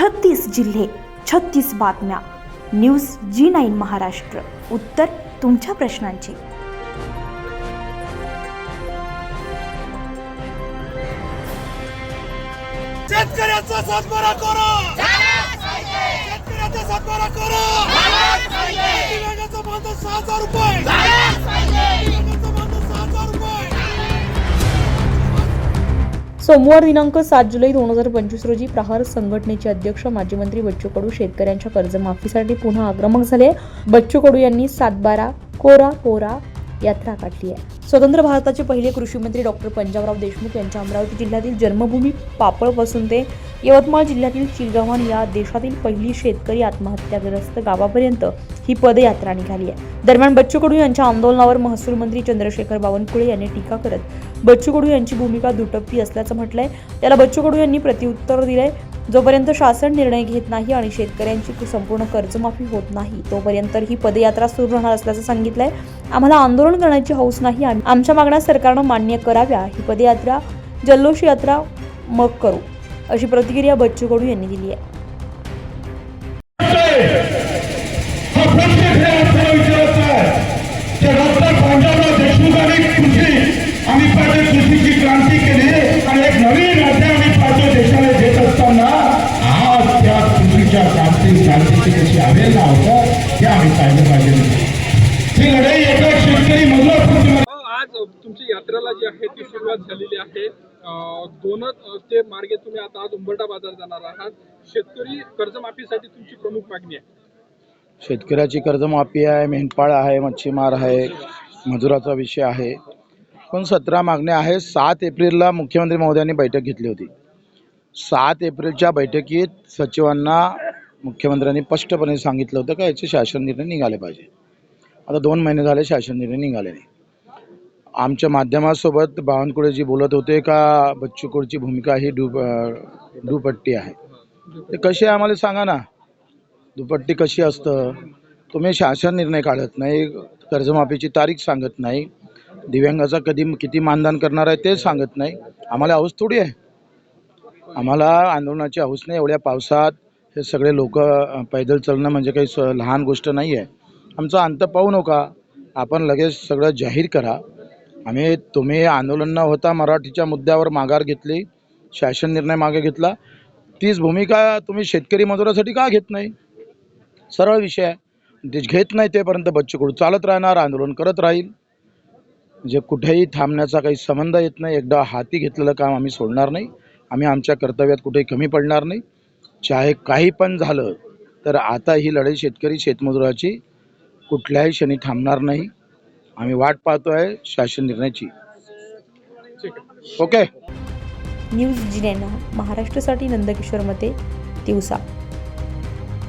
छत्तीस जिल्हे छत्तीस बातम्या. News G nine Maharashtra. उत्तर तुमच्या प्रश्नांची. शेतकऱ्याचा सातबारा करा! शेतकऱ्याचा सातबारा करा! सोमवार दिनांक सात जुलै दोन हजार पंचवीस रोजी प्रहार संघटनेचे अध्यक्ष माजी मंत्री बच्चू कडू शेतकऱ्यांच्या कर्जमाफीसाठी पुन्हा आक्रमक झाले. बच्चू कडू यांनी सातबारा कोरा कोरा यात्रा काढली आहे. स्वतंत्र भारताचे पहिले कृषीमंत्री डॉक्टर पंजाबराव देशमुख यांच्या अमरावती जिल्ह्यातील जन्मभूमी पापळपासून ते यवतमाळ जिल्ह्यातील चिलगावान या देशातील पहिली शेतकरी आत्महत्याग्रस्त गावापर्यंत ही पदयात्रा निघाली आहे. दरम्यान बच्चू कडू यांच्या आंदोलनावर महसूल मंत्री चंद्रशेखर बावनकुळे यांनी टीका करत बच्चू कडू यांची भूमिका दुटप्पी असल्याचं म्हटलंय. त्याला बच्चू कडू यांनी प्रत्युत्तर दिलंय. जोपर्यंत शासन निर्णय घेत नाही आणि शेतकऱ्यांची संपूर्ण कर्जमाफी होत नाही तोपर्यंत ही पदयात्रा सुरू राहणार असल्याचं सांगितलंय. आम्हाला आंदोलन करण्याची हौस नाही. आमच्या मागण्या सरकारनं मान्य कराव्या. ही पदयात्रा जल्लोष यात्रा मग करू अशी प्रतिक्रिया बच्चू कडू यांनी दिली आहे. होतं. हे आम्ही पाहिलं पाहिजे. ही लढाई एका शेतकरी मजूर आज तुमची यात्रेला जी आहे ती सुरुवात झालेली आहे. दोनच ते मार्गे तुम्ही आता आज बाजार जाणार आहात. शेतकरी कर्जमाफीसाठी तुमची प्रमुख मागणी आहे. शेतकऱ्याची कर्जमाफी आहे मेंढपाळ आहे मच्छीमार आहे मजुराचा विषय आहे. पण सतरा मागण्या आहे सात एप्रिलला मुख्यमंत्री महोदयांनी बैठक घेतली होती. सात एप्रिलच्या बैठकीत सचिवांना मुख्यमंत्र्यांनी स्पष्टपणे सांगितलं होतं का याचे शासन निर्णय निघाले पाहिजे. आता दोन महिने झाले शासन निर्णय निघाले नाही. आमच्या माध्यमासोबत बावनकुळेजी बोलत होते का बच्चू कडूची भूमिका ही डुप डूपट्टी आहे. ते कशी आहे आम्हाला सांगा ना. दुपट्टी कशी असतं? तुम्ही शासन निर्णय काढत नाही कर्जमाफीची तारीख सांगत नाही दिव्यांगाचा कधी किती मानधन करणार आहे ते सांगत नाही. आम्हाला हौस थोडी आहे. आम्हाला आंदोलनाची हौस नाही एवढ्या पावसात हे सगळे लोक पैदल चालणं म्हणजे काही स लहान गोष्ट नाही आहे आमचा अंत पाहू नका. आपण लगेच सगळं जाहीर करा. आम्ही तुम्ही आंदोलन न होता मराठीच्या मुद्द्यावर माघार घेतली शासन निर्णय मागे घेतला. तीच भूमिका तुम्ही शेतकरी मजुरासाठी का घेत नाही? सरळ विषय आहे. ते घेत नाही तेपर्यंत बच्चू कडू चालत राहणार आंदोलन करत राहील. म्हणजे कुठेही थांबण्याचा काही संबंध येत नाही. एकदा हाती घेतलेलं काम आम्ही सोडणार नाही. आम्ही आमच्या कर्तव्यात कुठेही कमी पडणार नाही. चाहे काही पण झालं तर आता ही लढाई शेतकरी शेतमजुराची कुठल्याही क्षणी थांबणार नाही. आम्ही वाट पाहतो आहे शासन निर्णयाची. ओके. न्यूज जिनेना महाराष्ट्रासाठी नंदकिशोरमध्ये दिवसा.